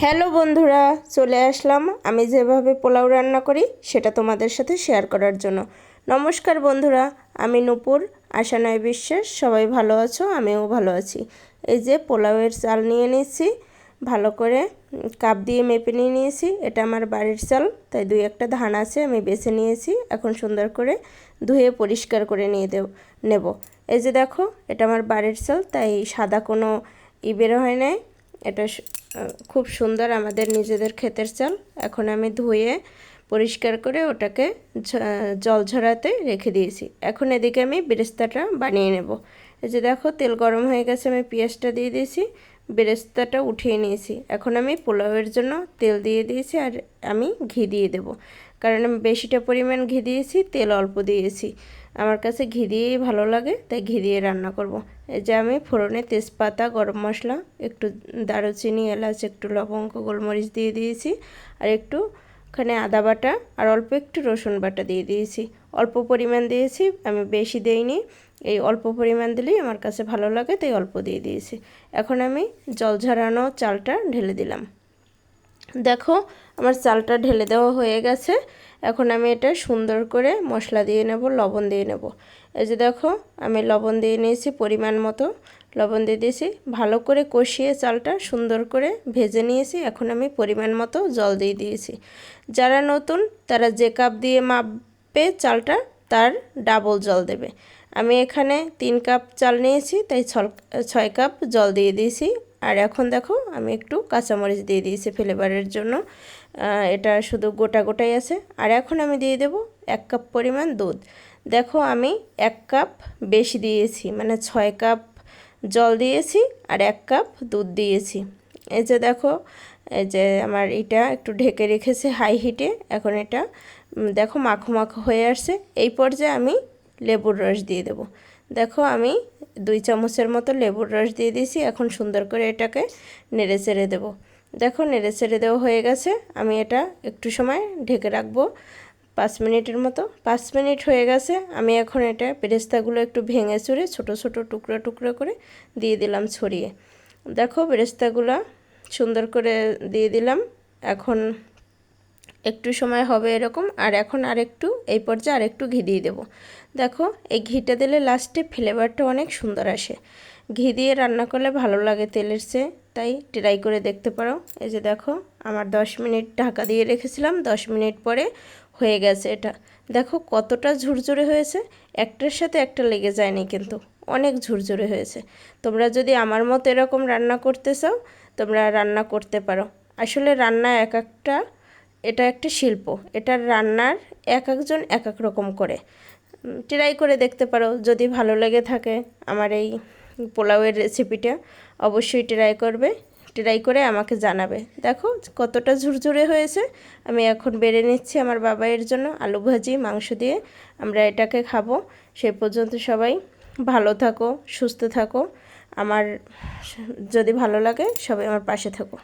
Hello বন্ধুরা, চলে আসলাম। আমি যেভাবে পোলাও রান্না করি, সেটা তোমাদের সাথে শেয়ার করার জন্য। নমস্কার বন্ধুরা, আমি নূপুর, আশা নয় বিশ্বাস, সবাই ভালো আছো, আমিও ভালো আছি। এই যে পোলাওয়ের চাল নিয়ে নিয়েছি, ভালো করে কাপ দিয়ে মেপে নিয়ে নিয়েছি, এটা আমার বাড়ির চাল, তাই দুই একটা ধান আছে আমি বেছে নিয়েছি, এখন সুন্দর করে ধুয়ে পরিষ্কার করে নিয়ে দেব, নেব। এই যে দেখো, এটা আমার বাড়ির চাল, তাই সাদা কোনো ই বেরো হয় নাই। এটা খুব সুন্দর আমাদের নিজেদের ক্ষেতের চাল। এখন আমি ধুয়ে পরিষ্কার করে ওটাকে জল ঝরাতে রেখে দিয়েছি। এখন এদিকে আমি বেরেস্তাটা বানিয়ে নেব। এই যে দেখো, তেল গরম হয়ে গেছে, আমি পেঁয়াজটা দিয়ে দিয়েছি, বেরেস্তাটা উঠিয়ে নিয়েছি। এখন আমি পোলাওয়ের জন্য তেল দিয়ে দিয়েছি আর আমি ঘি দিয়ে দেব। কারণ আমি বেশিটা পরিমাণ ঘি দিয়েছি, তেল অল্প দিয়েছি। আমার কাছে ঘি দিয়েই ভালো লাগে, তাই ঘি দিয়ে রান্না করব। এই যে আমি ফোড়নে তেজপাতা, গরম মশলা, একটু দারুচিনি, এলাচ, একটু লবঙ্গ, গোলমরিচ দিয়ে দিয়েছি, আর একটু ওখানে আদা বাটা, আর অল্প একটু রসুন বাটা দিয়ে দিয়েছি। অল্প পরিমাণ দিয়েছি, আমি বেশি দেইনি, এই অল্প পরিমাণ দিলেই আমার কাছে ভালো লাগে, তাই অল্প দিয়ে দিয়েছি। এখন আমি জল ঝরানো চালটা ঢেলে দিলাম। দেখো, আমার চালটা ঢেলে দেওয়া হয়ে গেছে। এখন আমি এটা সুন্দর করে মশলা দিয়ে নেব, লবণ দিয়ে নেব। এই যে দেখো, আমি লবণ দিয়ে নিয়েছি পরিমাণ মতো। লবণ দিয়ে দিয়েছি, ভালো করে কষিয়ে চালটা সুন্দর করে ভেজে নিয়েছি। এখন আমি পরিমাণ মতো জল দিয়ে দিয়েছি। যারা নতুন, তারা যে কাপ দিয়ে মাপবে চালটা, তার ডাবল জল দেবে। আমি এখানে তিন কাপ চাল নিয়েছি, তাই ছয় কাপ জল দিয়ে দিয়েছি। আর এখন দেখো, আমি একটু কাঁচামরিচ দিয়ে দিয়েছি ফ্লেভারের জন্য। এটা শুধু গোটা গোটাই আছে। আর এখন আমি দিয়ে দেব এক কাপ পরিমাণ দুধ। দেখো, আমি এক কাপ বেশি দিয়েছি মানে ছয় কাপ জল দিয়েছি আর এক কাপ দুধ দিয়েছি। এই যে দেখো, এই যে আমার এটা একটু ঢেকে রেখেছে হাই হিটে এখন এটা দেখো মাখো মাখো হয়ে আসছে। এই পর্যায়ে আমি লেবুর রস দিয়ে দেব। দেখো আমি দুই চামচের মতো লেবুর রস দিয়ে দিয়েছি, এখন সুন্দর করে এটাকে নেড়ে চেড়ে দেবো। দেখো নেড়ে চেড়ে দেওয়া হয়ে গেছে, আমি এটা একটু সময় ঢেকে রাখব, পাঁচ মিনিটের মতো। পাঁচ মিনিট হয়ে গেছে, আমি এখন এটা বেরেস্তাগুলো একটু ভেঙে চুরে ছোট ছোট টুকরো টুকরো করে দিয়ে দিলাম ছড়িয়ে। দেখো বেরেস্তাগুলো সুন্দর করে দিয়ে দিলাম, এখন একটু সময় হবে এরকম, আর এখন আরেকটু, এই পর্যায়ে আরেকটু ঘি দিয়ে দেবো। দেখো, এই ঘিটা দিলে লাস্টে ফ্লেভারটা অনেক সুন্দর আসে। ঘি দিয়ে রান্না করলে ভালো লাগে তেলের চেয়ে, তাই ট্রাই করে দেখতে পারো। এই যে দেখো, আমার দশ মিনিট ঢাকা দিয়ে রেখেছিলাম, দশ মিনিট পরে হয়ে গেছে এটা। দেখো কতটা ঝুরঝুরে হয়েছে, একটার সাথে একটা লেগে যায়নি কিন্তু, অনেক ঝুরঝুরে হয়েছে। তোমরা যদি আমার মতো এরকম রান্না করতে চাও, তোমরা রান্না করতে পারো। আসলে রান্না এক একটা এটা একটা শিল্প। এটার রান্নার এক একজন এক এক রকম করে। ট্রাই করে দেখতে পারো, যদি ভালো লেগে থাকে আমার এই পোলাওয়ের রেসিপিটা অবশ্যই ট্রাই করবে। ট্রাই করে আমাকে জানাবে। দেখো কতটা ঝুরঝুরে হয়েছে। আমি এখন বেড়ে নিচ্ছি আমার বাবাইয়ের জন্য আলু ভাজি, মাংস দিয়ে। আমরা এটাকে খাব। সে পর্যন্ত সবাই ভালো থাকো, সুস্থ থাকো। আমার যদি ভালো লাগে সবাই আমার পাশে থাকো।